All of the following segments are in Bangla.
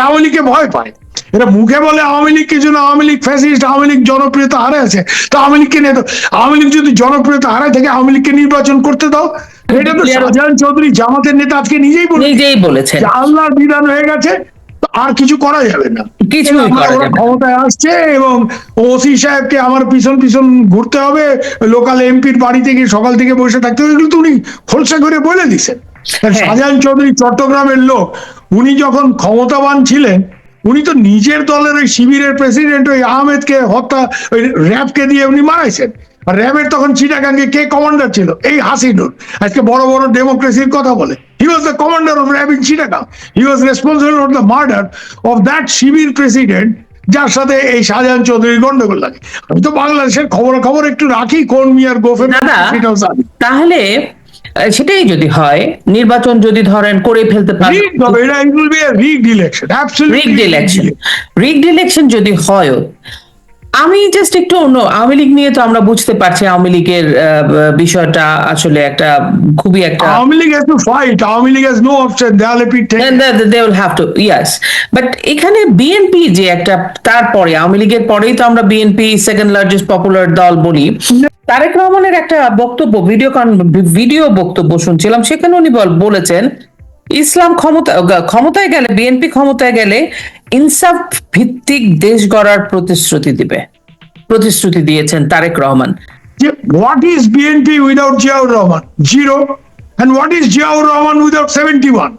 আওয়ামী লীগকে ভয় পায়। এরা মুখে বলে আওয়ামী লীগকে জন্য আওয়ামী লীগ ফ্যাসিস্ট আওয়ামী লীগ জনপ্রিয়তা হারে আছে। তো আওয়ামী লীগকে নিয়ে তো আওয়ামী লীগ যদি জনপ্রিয়তা হারায় থাকে আওয়ামী লীগকে নির্বাচন করতে দাও। এটা তো শাহজাহান চৌধুরী জামাতের নেতা আজকে নিজেই বলে নিজেই বলেছেন। যে আল্লাহর বিধান হয়ে গেছে। আর কিছু করা যাবে না না। ক্ষমতায় আসছে এবং ওসি সাহেবকে আমার পিছন পিছন ঘুরতে হবে লোকাল এমপির বাড়ি থেকে সকাল থেকে বসে থাকতে হবে এগুলো তো উনি খোলসা করে বলে দিছেন হ্যাঁ। শাহজাহান চৌধুরী চট্টগ্রামের লোক উনি যখন ক্ষমতাবান ছিলেন উনি তো নিজের দলের ওই শিবিরের প্রেসিডেন্ট ওই আহমেদকে হত্যা ওই র্যাবকে দিয়ে উনি মারাইছেন র্যাবের তখন চিটাগাঙ্গে কে কমান্ডার ছিল? এই হাসিনুর। আজকে বড় বড় ডেমোক্রেসির কথা বলে। He was the commander of RAB in Chittagong he was responsible for the murder of that Shibir president যার সাথে এই শাহজাহান চৌধুরীর গন্ডগোল লাগে। আমি তো বাংলাদেশের খবর খবর একটু রাখি কোন মিয়ার জানি। তাহলে সেটাই যদি হয় নির্বাচন যদি ধরেন করে ফেলতে ইলেকশন রিগড ইলেকশন যদি হয় আমি জাস্ট একটু অন্য আওয়ামী লীগ নিয়ে তো আমরা বুঝতে পারছি আওয়ামী লীগের বিষয়টা আসলে একটা খুবই একটা Awami League has to fight Awami League has no option থেকে And they, they will have to, yes. But এখানে বিএনপি যে একটা তারপরে আওয়ামী লীগের পরেই তো আমরা বিএনপি সেকেন্ড লার্জেস্ট পপুলার দল বলি। তারেক রহমানের একটা বক্তব্য ভিডিও ভিডিও বক্তব্য শুনছিলাম সেখানে উনি বল- বলেছেন ইসলাম ক্ষমতা ক্ষমতায় গেলে, বিএনপি ক্ষমতায় গেলে ইনসাফ ভিত্তিক দেশ গড়ার প্রতিশ্রুতি দিবে প্রতিশ্রুতি দিয়েছেন Tarek Rahman what is BNP without Ziaur Rahman? Zero. And what is Ziaur Rahman without 71?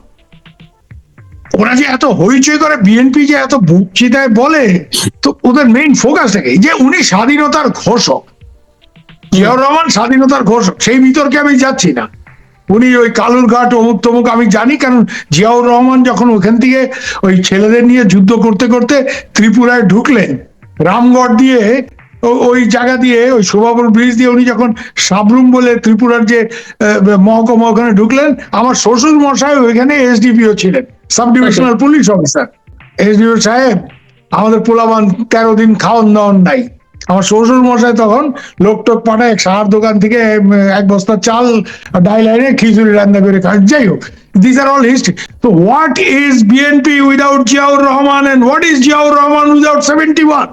ওরা যে এত হইচই করে বিএনপি যে এত বুক চিতায় বলে, তো ওদের মেইন ফোকাস থাকে যে উনি স্বাধীনতার ঘোষক, জিয়াউর রহমান স্বাধীনতার ঘোষক, সেই বিতর্কে আমি যাচ্ছি না উনি ওই কালুরঘাট অমুক তমুক আমি জানি কারণ জিয়াউর রহমান যখন ওখান থেকে ওই ছেলেদের নিয়ে যুদ্ধ করতে করতে ত্রিপুরায় ঢুকলেন রামগড় দিয়ে ওই জায়গা দিয়ে ওই শোভাপুর ব্রিজ দিয়ে উনি যখন সাবরুম বলে ত্রিপুরার যে মহকুমা ওখানে ঢুকলেন আমার শ্বশুর মশাই ওইখানে এসডিপিও ছিলেন sub divisional police officer SDPO সাহেব আমাদের পোলাবান তেরো দিন খাওয়ান দাওয়ান নাই। আমার শ্বশুর মশাই তখন লোক টোক পাঠায় সার দোকান থেকে এক বস্তা চাল ডাইল এনে খিচুড়ি রান্না করে খায়। যাই হোক দিস আর অল হিস্ট্রি তো what is BNP without Ziaur Rahman and what is Ziaur Rahman without seventy one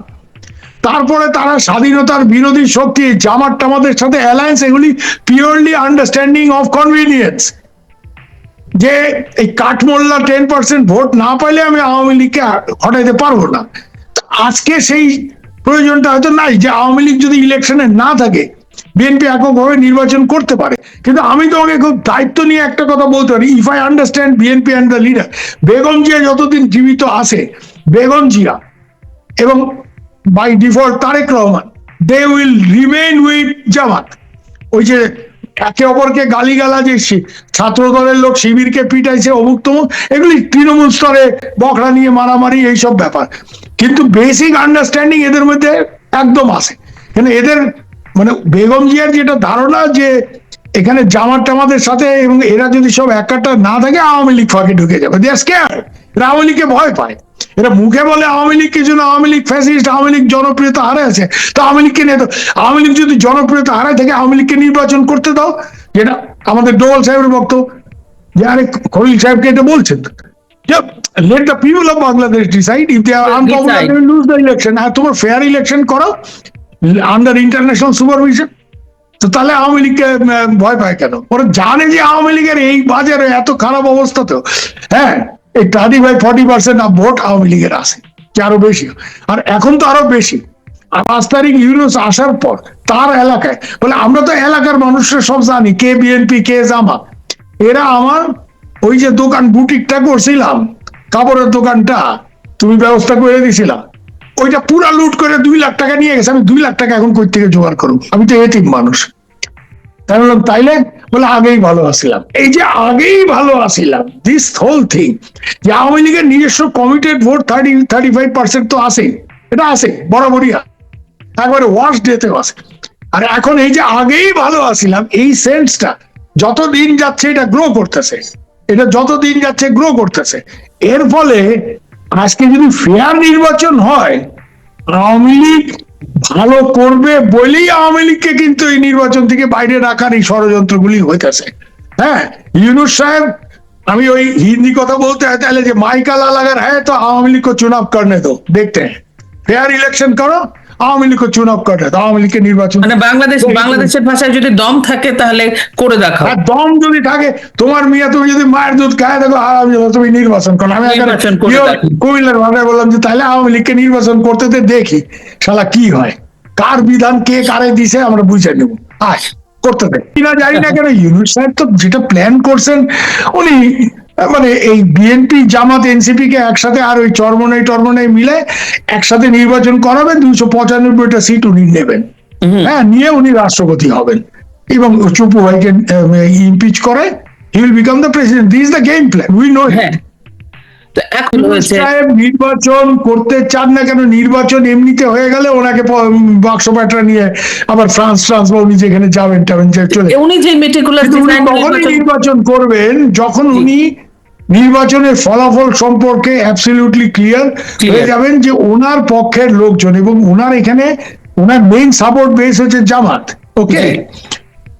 তারপরে তারা স্বাধীনতার বিরোধী শক্তি জামাত টামাদের সাথে অ্যালায়েন্স এগুলি পিওরলি আন্ডারস্ট্যান্ডিং অফ কনভিনিয়েন্স যে এই কাঠমোল্লা টেন পার্সেন্ট ভোট না পাইলে আমি আওয়ামী লীগকে হটাইতে পারব না। আজকে সেই প্রয়োজনটা হয়তো নাই যে আওয়ামী লীগ যদি ইলেকশনে না থাকে বিএনপি এককভাবে নির্বাচন করতে পারে। কিন্তু আমি তোমাকে খুব দায়িত্ব নিয়ে একটা কথা বলতে পারি। If I understand BNP and the leader Begum Zia যতদিন জীবিত আছে, বেগম জিয়া এবং by default Tarique Rahman they will remain with Jamaat ওই যে একে অপরকে গালিগালা যে শি- ছাত্র দলের লোক শিবিরকে পিটাইছে অমুক তমুক এগুলি তৃণমূল স্তরে বকরা নিয়ে মারামারি, এইসব ব্যাপার। কিন্তু বেসিক আন্ডারস্ট্যান্ডিং এদের মধ্যে একদম আছে। কিন্তু এদের মানে বেগম জিয়ার যেটা ধারণা যে এখানে জামাত টামাদের সাথে এবং এরা যদি সব একাটা না থাকে, আওয়ামী লীগ ফাঁকে ঢুকে যাবে। দে স্কেয়ার আওয়ামী লীগকে ভয় পায়। এরা মুখে বলে আওয়ামী লীগ কিছু না আওয়ামী লীগ ফ্যাসিস্ট আওয়ামী লীগ জনপ্রিয়তা হারে আছে। তো আওয়ামী লীগকে নিয়ে তো আওয়ামী লীগ যদি জনপ্রিয়তা হারায় থাকে আওয়ামী লীগকে নির্বাচন করতে দাও যেটা আমাদের ডোল সাহেবের বক্তব্য। যে আরে খলিল সাহেবকে এটা বলছেন। Let the people of Bangladesh decide if they are unpopular lose the election আর তোমার ফেয়ার ইলেকশন করো আন্ডার ইন্টারন্যাশনাল সুপারভিশন তো তাহলে আওয়ামী লীগকে ভয় পায় কেন? ওরা জানে যে আওয়ামী লীগের এই বাজারে এত খারাপ অবস্থাতেও হ্যাঁ এই thirty five forty percent vote Awami লীগের আছে, যে আরও বেশি। আর এখন তো আরও বেশি। আর পাঁচ তারিখ ইউনুস আসার পর তার এলাকায়, বলে আমরা তো এলাকার মানুষরা সব জানি, কে বিএনপি কে জামাত। এরা আমার ওই যে দোকান বুটিকটা করছিলাম, কাপড়ের দোকানটা, তুমি ব্যবস্থা করে দিছিলা। ওইটা পুরা লুট করে দুই লাখ টাকা নিয়ে গেছে, আমি দুই লাখ টাকা এখন কই থেকে জোগাড় করব? আমি তো এতিম মানুষ। তাই বললাম, তাইলে বলে আগেই ভালো আসিলাম এই যে আগেই ভালো আসিলাম দিস হোল থিং যে আওয়ামী লীগের নিজস্ব committed vote thirty thirty five percent তো আছে, এটা আছে, বরাবরই। একবারে ওয়াশ ডেতেও আছে। আর এখন এই যে আগেই ভালো আসিলাম এই সেন্সটা যত দিন যাচ্ছে এটা গ্রো করতেছে, এটা যত দিন যাচ্ছে গ্রো করতেছে। এর ফলে আজকে যদি ফেয়ার নির্বাচন হয়, আওয়ামী লীগ ভালো করবে বলেই আওয়ামী লীগকে কিন্তু এই নির্বাচন থেকে বাইরে রাখার এই ষড়যন্ত্রগুলি হইতেছে হ্যাঁ ইউনুস সাহেব আমি ওই हिंदी কথা বলতে হয় তাহলে যে माइका लाल अगर है तो आवामी लीग को चुनाव करने दो देखते हैं फेयर इलेक्शन करो আওয়ামী লীগকে চুনাব কাটে আওয়ামী লীগের নির্বাচন মানে বাংলাদেশ বাংলাদেশের ভাষায় যদি দম থাকে তাহলে করে দেখা আর দম যদি থাকে তোমার মিয়া তুমি যদি মায়ের দুধ খায় দেখো আওয়ামী তুমি নির্বাচন করো। আমি কুমিল্লার ভাষায় বললাম যে তাহলে আওয়ামী লীগকে নির্বাচন করতে দেখি শালা কি হয়? কার বিধান কে কারে দিছে আমরা বুঝে নেব। আয় করতে দেয় কিনা জানি না কেন ইউনুস সাহেব তো যেটা প্ল্যান করছেন উনি মানে এই বিএনপি জামাত এনসিপি কে একসাথে আর ওই চরমনাই টরমনাই মিলে একসাথে নির্বাচন করাবেন দুইশো পঁচানব্বইটা সিট উনি নেবেন। হ্যাঁ নিয়ে উনি রাষ্ট্রপতি হবেন। এবং চুপু ভাইকে ইমপিচ করে he will become the president this the game plan we know হ্যাঁ। নির্বাচন করতে চান না কেন? নির্বাচন এমনিতে হয়ে গেলে ওনাকে বাক্স প্যাটরা নিয়ে আবার ফ্রান্স ফ্রান্স বা উনি যেখানে যাবেন টাবেন চলে উনি যে মেটিকুলার নির্বাচন করবেন যখন উনি নির্বাচনের ফলাফল সম্পর্কে অ্যাবসলিউটলি ক্লিয়ার হয়ে যাবেন যে ওনার পক্ষের লোকজন এবং ওনার এখানে ওনার মেইন সাপোর্ট বেস হচ্ছে জামাত ওকে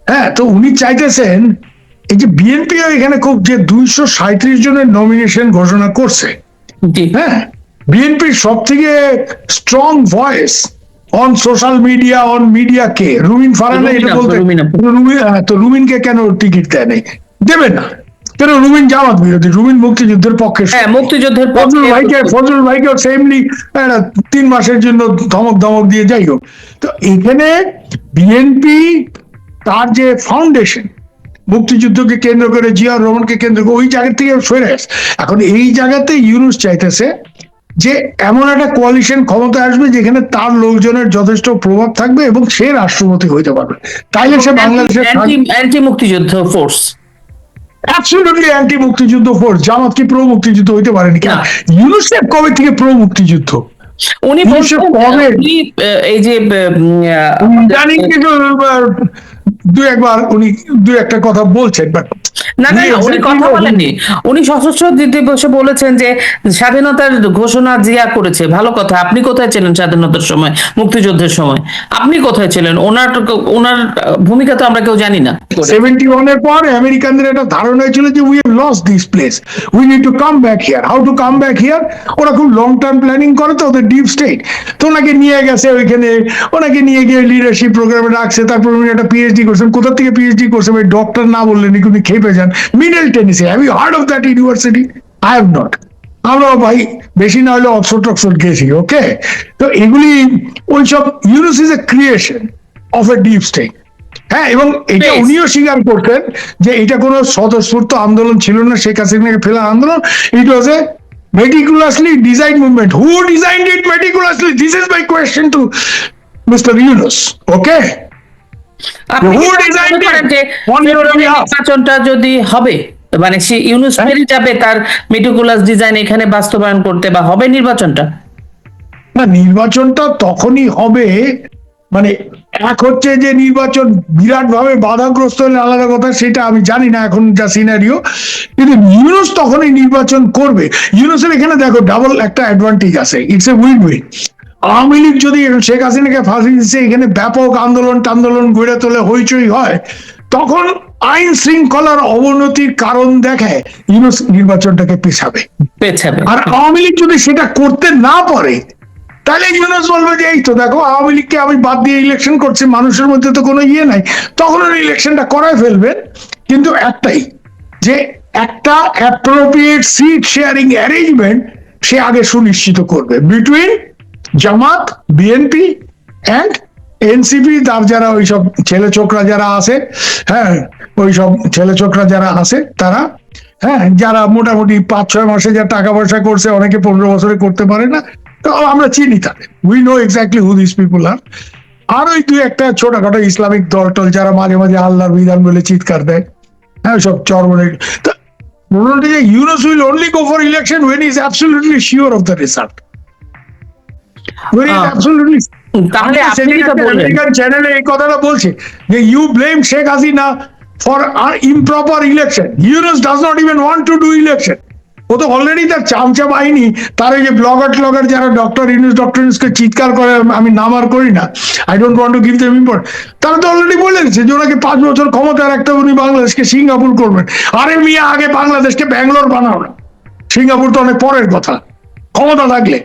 হ্যাঁ তো উনি চাইতেছেন এই যে বিএনপি এখানে খুব যে দুইশো সাঁত্রিশ জনের নমিনেশন ঘোষণা করছে হ্যাঁ? বিএনপির সব থেকে strong voice on social media on media কে? রুমিন ফারানা এটা বলতে তো রুমিনকে কেন টিকিট দেয় নাই দেবে না। কেন রুমিন জামাত বিরোধী রুমিন মুক্তিযুদ্ধের পক্ষে হ্যাঁ মুক্তিযুদ্ধের ফজল ভাইকে ফজল সেমনি তিন মাসের জন্য ধমক ধমক দিয়ে যাই হোক। তো এখানে বিএনপি তার যে ফাউন্ডেশন মুক্তিযুদ্ধকে কেন্দ্র করে জিয়াউর রহমানকে কেন্দ্র করে ওই জায়গা থেকে সরে আসে। এখন এই জায়গাতে ইউনুস চাইতেছে যে এমন একটা কোয়ালিশন ক্ষমতা আসবে যেখানে তার লোকজনের যথেষ্ট প্রভাব থাকবে এবং সে রাষ্ট্রপতি হইতে পারবে। তাইলে সে বাংলাদেশের anti Muktijuddho force absolutely anti Muktijuddho force Jamaat কি প্রো মুক্তিযুদ্ধ হইতে পারেনি কেন না। ইউনুস কবে থেকে প্রো মুক্তিযুদ্ধ উনি কবে? এই যে জানি কিন্তু দু একবার উনি দু একটা কথা বলছেন বাট না না উনি কথা বলেননি। উনি সশস্ত্র দিবসে বলেছেন যে স্বাধীনতার ঘোষণা জিয়া করেছে। ভালো কথা আপনি কোথায় ছিলেন স্বাধীনতার সময় মুক্তিযুদ্ধের সময়? আপনি কোথায় ছিলেন? ওনার ওনার ভূমিকা তো আমরা কেউ জানি না। সেভেন্টি ওয়ানের পর আমেরিকানদের একটা ধারণা ছিল যে we have loss this place we need to come back here how to come back here ওরা খুব লং টার্ম প্ল্যানিং করে তো ওদের ডিপ স্টেট তো ওনাকে নিয়ে গেছে ওইখানে। ওনাকে নিয়ে গিয়ে লিডারশিপ প্রোগ্রামে রাখছে। তারপর উনি একটা পিএইচডি করছেন। কোথা থেকে পিএইচডি করছে ভাই ডক্টর না বললেন উনি খেপে Middle Tennessee have you heard of that university I have not আমরা ভাই বেশি না হলে অক্সফোর্ড টক্সফোর্ড গেছি ওকে তো এগুলি ওইসব Yunus is a creation of a deep state হ্যাঁ এবং এটা উনিও স্বীকার করতেন যে এটা কোনো স্বতঃস্ফূর্ত আন্দোলন ছিল না শেখ হাসিনাকে ফেলার আন্দোলন। ইট ওয়াজ এ meticulously designed movement. Who designed it meticulously? This is my question to mr yunus okay? নির্বাচনটা যদি হবে মানে সে ইউনুস হ্যাঁ। পেরে যাবে তার মেটিকুলাস ডিজাইন এখানে বাস্তবায়ন করতে বা হবে নির্বাচনটা? না নির্বাচনটা তখনই হবে মানে এক হচ্ছে যে নির্বাচন বিরাট ভাবে বাধাগ্রস্ত হলে আলাদা কথা সেটা আমি জানি না এখন যা সিনারিও কিন্তু ইউনুস তখনই নির্বাচন করবে। ইউনুসের এখানে দেখো ডাবল একটা অ্যাডভান্টেজ আছে it's a win win Awami League যদি শেখ হাসিনাকে ফাঁসি দিচ্ছে এখানে ব্যাপক আন্দোলন টান্দোলন গড়ে তোলে হইচই হয় তখন আইন শৃঙ্খলার অবনতির কারণ দেখায় ইউনুস নির্বাচনটাকে পেছাবে। পেছাবে। আর আওয়ামী লীগ যদি সেটা করতে না পারে তাহলে ইউনুস বলবে যে এই তো দেখো আওয়ামী লীগকে আমি বাদ দিয়ে ইলেকশন করছি মানুষের মধ্যে তো কোনো ইয়ে নাই। তখন ইলেকশনটা করায় ফেলবেন কিন্তু একটাই যে একটা অ্যাপ্রোপ্রিয়েট সিট শেয়ারিং অ্যারেঞ্জমেন্ট সে আগে সুনিশ্চিত করবে। বিটুইন জামাত বিএনপি অ্যান্ড এনসিপি তার যারা ওইসব ছেলে ছোকরা যারা আছে হ্যাঁ ওইসব ছেলে ছোকরা যারা আছে, তারা হ্যাঁ যারা মোটামুটি পাঁচ ছয় মাসে যা টাকা পয়সা করছে, অনেকে পনেরো বছরে করতে পারে না, তো আমরা চিনি তাদের। We know exactly who this people are আর ওই দুই একটা ছোটখাটো ইসলামিক দল টল যারা মাঝে মাঝে আল্লাহর বিধান বলে চিৎকার দেয় হ্যাঁ সব চরমনে। মোটামুটি যে Yunus will only go for election when is absolutely sure of the result তাহলে আপনি যেটা বললেন চ্যানেলে এই কথাটা বলছে যে you blame Sheikh Hasina for improper election Yunus does not even want to do election ও তো অলরেডি তার চামচা বাহিনী তার ওই যে ব্লগার ট্লগার যারা ডক্টর ইউনুস ডক্টর ইউনুসকে চিৎকার করে আমি নাম আর করি না। I don't want to give them import তারা তো অলরেডি বলে দিচ্ছে যে ওনাকে পাঁচ বছর ক্ষমতা রাখতে উনি বাংলাদেশকে সিঙ্গাপুর করবেন। আরে মিয়া আগে বাংলাদেশকে ব্যাঙ্গালোর বানাও না। সিঙ্গাপুর তো অনেক পরের কথা। ক্ষমতা থাকলে।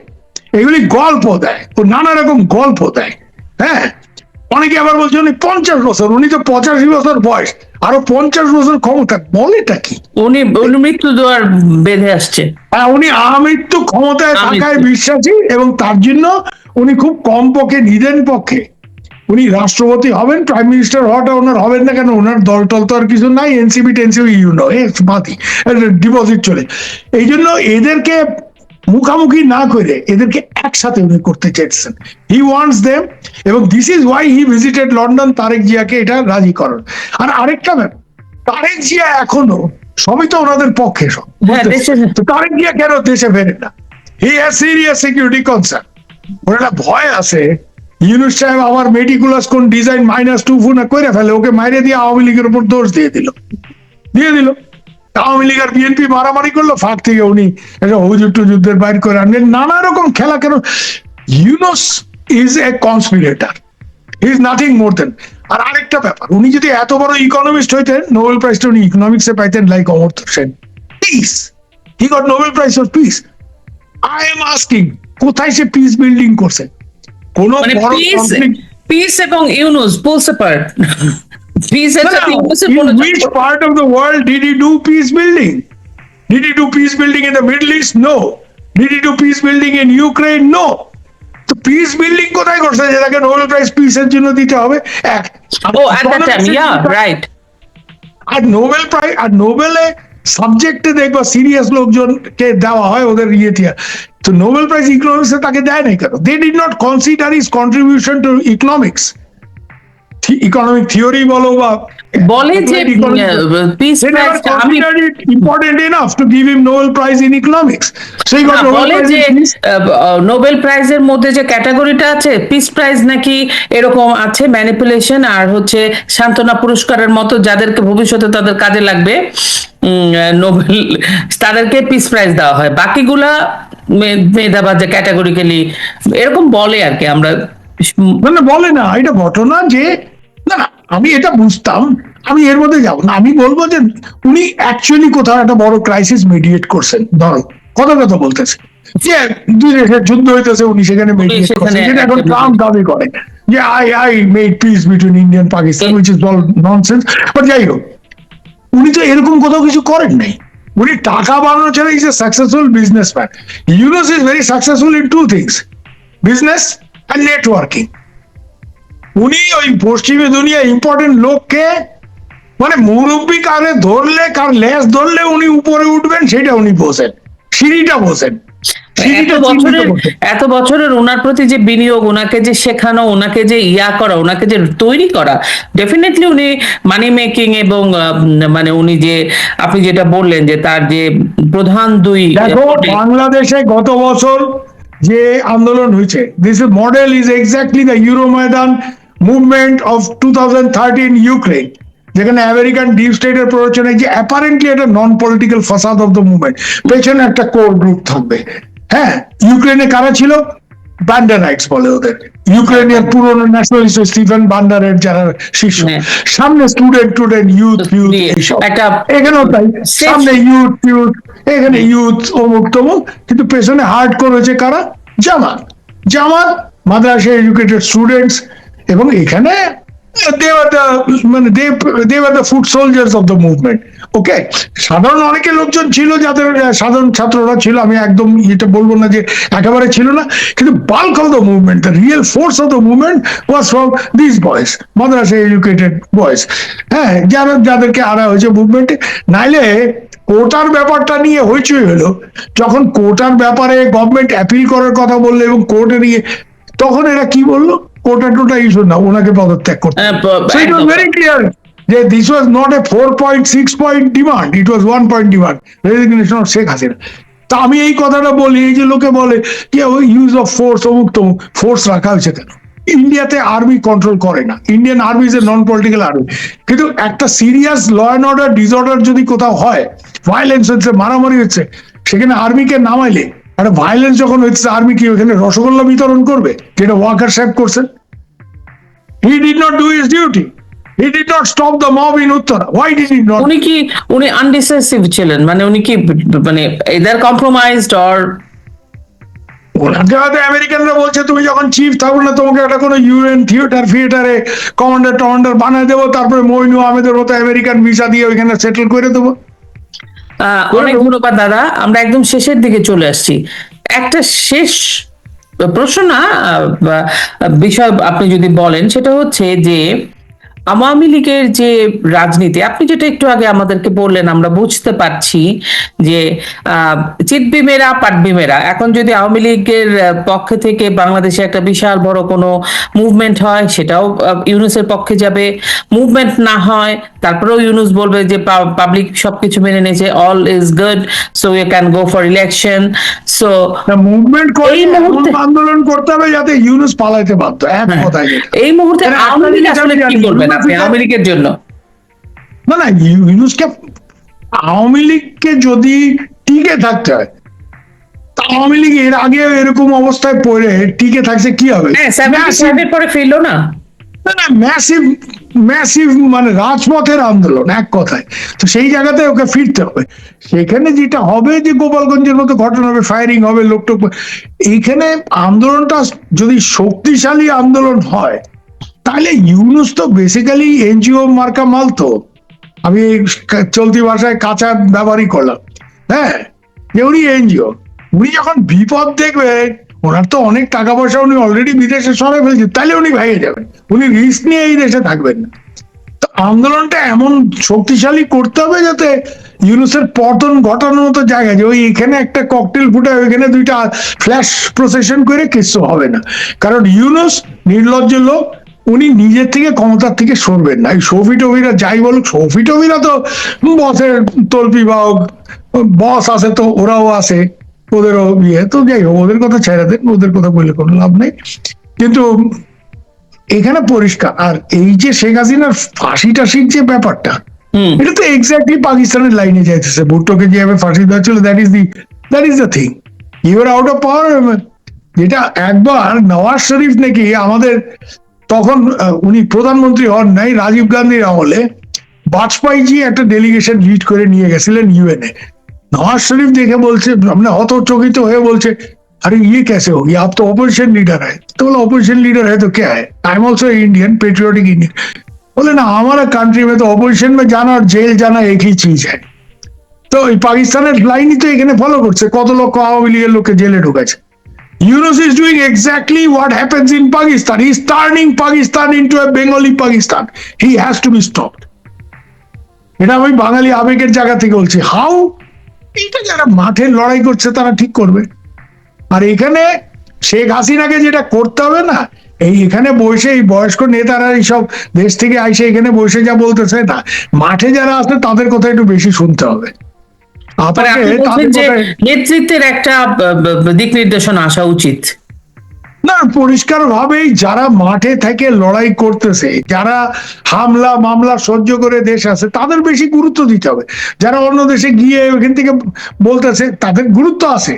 এগুলি গল্প দেয় ও নানা রকম গল্প দেয় হ্যাঁ? অনেকে আবার বলছে উনি পঞ্চাশ বছর উনি তো পঁচাশি বছর বয়স আরও পঞ্চাশ বছর ক্ষমতা বলেটা কি? উনি মৃত্যু দেওয়ার বেঁধে আসছে। হ্যাঁ, উনি আমৃত্যু ক্ষমতায় থাকায় বিশ্বাসী এবং তার জন্য উনি খুব কম পক্ষে নিদেন পক্ষে। উনি রাষ্ট্রপতি হবেন প্রাইম মিনিস্টার হওয়াটা ওনার হবেন না কেন ওনার দল টল তো আর কিছু নাই এনসিপি টেনসিপি ইউনো এ বাতি ডিপোজিট চলে। এই জন্য এদেরকে মুখামুখি না করে এদেরকে একসাথে উনি করতে চেয়েছেন। হি ওয়ান্টস দেম এবং this is why he visited London Tarique জিয়াকে এটা রাজি করার। আর আরেকটা ব্যাপার তারেক জিয়া এখনও সবই তো ওনাদের পক্ষে সব হ্যাঁ, তারেক জিয়া কেন দেশে ফেরে না? He has serious security concern ওর একটা ভয় আছে ইউনুস সাহেব আমার মেডিকুলাস কোন ডিজাইন মাইনাস টু ফু না করে ফেলে ওকে মাইরে দিয়ে আওয়ামী লীগের উপর দোষ দিয়ে দিল। দিয়ে দিল। আওয়ামী লীগ আর বিএনপি মারামারি করল ফাঁক থেকে উনি একটা হুজুর টুজুরদের বাইর করে আনলেন। নানা রকম খেলা কেন? Yunus is a conspirator is nothing more than আর আরেকটা ব্যাপার উনি যদি এত বড় ইকোনমিস্ট হইতেন নোবেল প্রাইজটা উনি ইকোনমিক্সে পাইতেন like Amartya Sen. Peace he got Nobel prize for peace I am asking কোথায় সে পিস বিল্ডিং করছে? কোন মানে বড় পিস পিস এবং ইউনুস পুলস অ্যাপার্ট পিস এর সাথে ইউনুসের In কোনো which যোগ- part of the world did he do peace building? Did he do peace building in the Middle East? No. Did he do peace building in Ukraine? No. তো পিস বিল্ডিং কোথায় করছে যেটাকে নোবেল প্রাইজ পিসের জন্য দিতে হবে এক ও at that time yeah right আর নোবেল প্রাইজ আর নোবেলে সাবজেক্টে দেখবা সিরিয়াস লোকজনকে দেওয়া হয় ওদের ইয়ে দিয়ে তো নোবেল প্রাইজ ইকোনমিক্সে তাকে দেয় নাই কেন they did not consider is contribution to economics economic theory বলো বা বলে যে পিস প্রাইজ আমি considered it important enough to give him Nobel Prize in economics. So he got না, Nobel বলে যে নোবেল প্রাইজের মধ্যে যে ক্যাটাগরিটা আছে পিস প্রাইজ নাকি এরকম আছে ম্যানিপুলেশন আর হচ্ছে সান্ত্বনা পুরস্কারের মতো যাদেরকে ভবিষ্যতে তাদের কাজে লাগবে নোবেল তাদেরকে পিস প্রাইজ দেওয়া হয়। বাকিগুলা মেধাবাদ মেধাবাজে ক্যাটাগরিক্যালি এরকম বলে আর কি আমরা। না না বলে না। এটা ঘটনা যে না না আমি এটা বুঝতাম আমি এর মধ্যে যাব না। আমি বলব যে উনি অ্যাকচুয়ালি কোথাও একটা বড় ক্রাইসিস মিডিয়েট করছেন। ধরো কথা কথা বলতেছে। যে দুই দেশের যুদ্ধ হইতেছে উনি সেখানে মিডিয়েট করছেন। যেটা এখন ট্রাম্প দাবি করে। যে I I made peace between Indian Pakistan which is all nonsense but যাই হোক উনি তো এরকম কোথাও কিছু করেন নাই। উনি টাকা বানানো ছাড়া is a successful businessman Yunus is very successful in two things business and networking উনি ওই পশ্চিমী দুনিয়া ইম্পর্টেন্ট লোককে মানে মুরব্বী কারে ধরলে কার লেজ ধরলে উনি উপরে উঠবেন সেটা উনি বসেন সিঁড়িটা বসেন এত বছরের ওনার প্রতি যে বিনিয়োগ ওনাকে যে শেখানো ওনাকে যে ইয়া করা ওনাকে যে তৈরি করা ডেফিনেটলি উনি মানি মেকিং এবং মানে উনি যে আপনি যেটা বললেন যে তার যে প্রধান দুই বাংলাদেশে গত বছর যে আন্দোলন হয়েছে this model is exactly the Euromaidan movement of two thousand thirteen Ukraine যেখানে আমেরিকান ডিপ স্টেটের প্ররোচনে যে অ্যাপারেন্টলি একটা non political facade of the movement পেছনে একটা কোর গ্রুপ থাকবে। হ্যাঁ ইউক্রেনে কারা ছিল? বান্ডারাইটস বলে ওদের। ইউক্রেনের পুরনো ন্যাশনালিস্ট স্টিফেন বান্ডারের যারা শিষ্য হ্যাঁ। সামনে স্টুডেন্ট স্টুডেন্ট ইউথ ইউথ এইসব। এখানেও তাই। সামনে ইউথ ইউথ এখানে ইউথ অমুক তমুক। কিন্তু পেছনে হার্ড করেছে কারা? জামাত। জামাত মাদ্রাসা এডুকেটেড স্টুডেন্টস এবং এখানে the মানে they they were the foot soldiers of the movement ওকে সাধারণ অনেকে লোকজন ছিল যাদের সাধারণ ছাত্ররা ছিল, আমি একদম এটা বলব না যে একেবারে ছিল না, কিন্তু bulk of the movement the real force of the movement was from this boys madrasa educated boys হ্যাঁ? যারা, যাদেরকে আনা হয়েছে মুভমেন্টে নাইলে কোটার ব্যাপারটা নিয়ে হইচই হলো, যখন কোটার ব্যাপারে গভর্নমেন্ট অ্যাপিল করার কথা বলল এবং কোর্টে নিয়ে, তখন এরা কি বলল? কোটা টোটা ইস্যু না ওনাকে পদত্যাগ করতে was একদম। very clear যে this was not a four point six point demand it was one point demand resignation of Sheikh Hasina তা আমি এই কথাটা বলি এই যে লোকে বলে কি ওই ইউজ অফ ফোর্স অমুক তমুক ফোর্স রাখা হয়েছে কেন? ইন্ডিয়াতে আর্মি কন্ট্রোল করে না। Indian army is a non political army কিন্তু একটা serious law and order disorder যদি কোথাও হয় ভায়োলেন্স হচ্ছে মারামারি হচ্ছে সেখানে আর্মিকে নামাইলে একটা ভায়োলেন্স যখন হচ্ছে আর্মি কি ওখানে রসগোল্লা বিতরণ করবে? যেটা ওয়াকার সাহেব করছেন? He did not do is duty he did not stop the mob in Uttara why did he not উনি কি উনি আনডিসেসিভ ছিলেন মানে উনি কি মানে এদার কম্প্রোমাইজড অর ওনাকে হয়তো আমেরিকানরা বলছে তুমি যখন চিফ থাকো না তোমাকে একটা কোনো ইউএন থিয়েটার ফিয়েটারে কমান্ডার টমান্ডার বানায় দেবো তারপরে মইনু আহমেদের মতো আমেরিকান ভিসা দিয়ে ওইখানে সেটেল করে দেবো। অনেক ধন্যবাদ দাদা। আমরা একদম শেষের দিকে চলে আসছি। একটা শেষ প্রশ্ন না বিষয় আপনি যদি বলেন সেটা হচ্ছে যে আওয়ামী লীগের যে রাজনীতি আপনি যেটা একটু আগে আমাদেরকে বললেন আমরা বুঝতে পারছি যে চিতবি মেরা পাটবি মেরা এখন যদি আওয়ামী লীগের পক্ষ থেকে বাংলাদেশে একটা বিশাল বড় কোনো মুভমেন্ট হয় সেটাও ইউনুসের পক্ষে যাবে। মুভমেন্ট না হয় তারপরেও ইউনুস বলবে যে পাবলিক সবকিছু মেনে নিয়েছে all is good so you can go for election so movement করে আন্দোলন করতে হবে যাতে ইউনুস পালাইতে বাধ্য। এক হ্যাঁ। কথায় এই মুহূর্তে আওয়ামী লীগ আসলে কি বলবেন আপনি আওয়ামী লীগের জন্য। না না ইউনুসকে আওয়ামী লীগকে যদি টিকে থাকতে হয় আওয়ামী লীগ এর আগে এরকম অবস্থায় পড়ে টিকে থাকছে কি হবে? হ্যাঁ পরে ফিরলো না? না ম্যাসিভ ম্যাসিভ মানে রাজপথের আন্দোলন এক কথায়। তো সেই জায়গাতে ওকে ফিরতে হবে। সেখানে যেটা হবে যে গোপালগঞ্জের মতো ঘটনা হবে ফায়ারিং হবে লোকটোক এইখানে আন্দোলনটা যদি শক্তিশালী আন্দোলন হয় তাহলে ইউনুস তো বেসিক্যালি এনজিও মার্কা মাল তো। আমি চলতি ভাষায় কাঁচা ব্যবহারই করলাম। হ্যাঁ যে উনি এনজিও। উনি যখন বিপদ দেখবেন ওনার তো অনেক টাকা পয়সা উনি অলরেডি বিদেশে সরে ফেলছে তাহলে উনি ভেঙে যাবেন। উনি রিস্ক নিয়ে এই দেশে থাকবেন না। তো আন্দোলনটা এমন শক্তিশালী করতে হবে যাতে ইউনুসের পতন ঘটানোর মতো জায়গা, যে ওই এখানে একটা ককটেল ফুটায় ওইখানে দুইটা ফ্ল্যাশ প্রসেশন করে কিছু হবে না। কারণ ইউনুস নির্লজ্জ লোক উনি নিজের থেকে ক্ষমতার থেকে সরবেন না। এই সফি টফিরা যাই বলুক সৌফি টফিরা তো বসের তল্পি বাহক বস আছে তো ওরাও আছে ওদেরও ইয়ে। তো যাই হোক ওদের কথা ছেড়ে দেন ওদের কথা বললে কোনো লাভ নেই। কিন্তু এখানে পরিষ্কার আর এই যে শেখ হাসিনার ফাঁসি টাসির যে ব্যাপারটা এটা তো এক্স্যাক্টলি পাকিস্তানের লাইনে যাইতেছে। ভুট্টোকে যেভাবে ফাঁসি দেওয়া ছিল that is the that is the thing you're out of power যেটা একবার নওয়াজ শরীফ নাকি আমাদের তখন উনি প্রধানমন্ত্রী হন নাই, রাজীব গান্ধীর আমলে, বাজপেয়ীজি একটা ডেলিগেশন লিড করে নিয়ে গেছিলেন ইউএনএ নওয়াজ শরীফ দেখে বলছে আপনি হতচকিত হয়ে বলছে, আরে ইয়ে কেসে হোক আপ তো অপোজিশন লিডার হয়। তো বলে অপোজিশন লিডার হয় তো কে হয়? I am Indian Indian Indian বলে, না, আমার কান্ট্রি कंट्री তো तो ऑपोजिशन में জানা জেল জানা একই চিজ হয়। তো ওই পাকিস্তানের লাইনই তো এখানে ফলো করছে, কত লক্ষ আওয়ামী লীগের লোককে জেলে ঢুকেছে Yunus is doing exactly what happens in Pakistan is turning Pakistan into a Bengali Pakistan he has to be stopped এটা আমি বাঙালি আবেগের জায়গা থেকে বলছি। হাউ এইটা যারা মাঠে লড়াই করছে, তারা ঠিক করবে। আর এখানে শেখ হাসিনাকে যেটা করতে হবে না, এই এখানে বসে এই বয়স্ক নেতারা এইসব দেশ থেকে আইসে এখানে বসে যা বলতেছে, না। মাঠে যারা আছে, তাদের কথা একটু বেশি শুনতে হবে। যে নেতৃত্বের একটা দিক নির্দেশনা আসা উচিত। না পরিষ্কার ভাবেই যারা মাঠে থেকে লড়াই করতেছে যারা হামলা মামলা সহ্য করে দেশ আছে তাদের বেশি গুরুত্ব দিতে হবে। যারা অন্য দেশে গিয়ে ওখান থেকে বলতেছে তাদের গুরুত্ব আছে।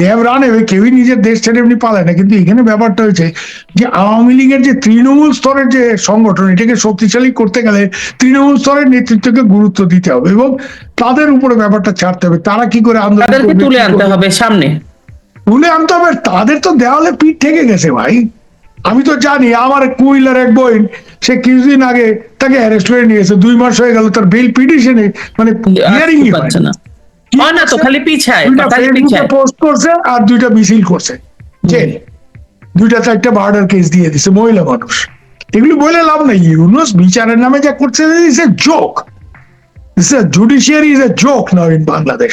দেব রান কেউই নিজের দেশ ছেড়ে এমনি পালায় না। কিন্তু এখানে ব্যাপারটা হয়েছে যে আওয়ামী লীগের যে তৃণমূল স্তরের যে সংগঠন এটাকে শক্তিশালী করতে গেলে তৃণমূল স্তরের নেতৃত্বকে গুরুত্ব দিতে হবে এবং তাদের উপরে ব্যাপারটা ছাড়তে হবে। তারা কি করে আন্দোলন তুলে আনতে হবে সামনে। তুলে আনতে হবে? তাদের তো দেওয়ালে পিঠ থেকে গেছে ভাই। আমি তো জানি আমার কুইলার এক বোন সে কিছুদিন আগে তাকে অ্যারেস্ট করে নিয়েছে দুই মাস হয়ে গেল তার বেল পিটিশনে মানে হিয়ারিং পারছে না। হয় না তো খালি পিছায় খালি পিছায়। পোস্ট করছে আর দুইটা মিছিল করছে। জেল দুইটা চারটা মার্ডার কেস দিয়ে দিছে মহিলা মানুষ। এগুলি বলে লাভ নাই। ইউনুস বিচারের নামে যা করছে is a joke judiciary is a joke now in Bangladesh.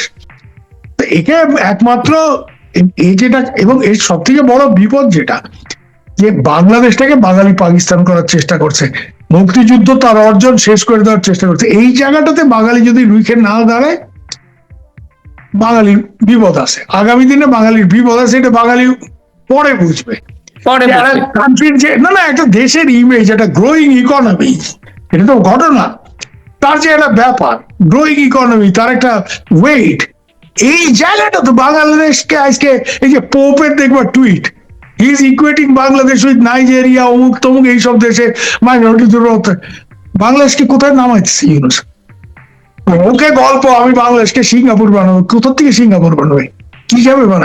একে একমাত্র এই যেটা এবং এর সব থেকে বড় বিপদ যেটা যে বাংলাদেশটাকে বাঙালি পাকিস্তান করার চেষ্টা করছে। মুক্তিযুদ্ধ তার অর্জন শেষ করে দেওয়ার চেষ্টা করছে। এই জায়গাটাতে বাঙালি যদি রুখে না দাঁড়ায় বাঙালির বিপদ আছে। আগামী দিনে বাঙালির বিপদ আছে এটা বাঙালি পরে বুঝবে। যে না না একটা দেশের ইমেজ একটা গ্রোয়িং ইকোনমি এটা তো ঘটনা। তার যে একটা ব্যাপার গ্রোয়িং ইকোনমি তার একটা ওয়েট এই জায়গাটা তো বাংলাদেশকে আজকে এই যে পোপের দেখবা tweet he is equating Bangladesh with Nigeria অমুক তমুক এইসব দেশে মাইনরিটি বাংলাদেশকে কোথায় নামাচ্ছে ইউনুস ওকে গল্প আমি বাংলাদেশকে সিঙ্গাপুর বানাবো। কোথার থেকে সিঙ্গাপুর বানাবে? কীভাবে বানাবে?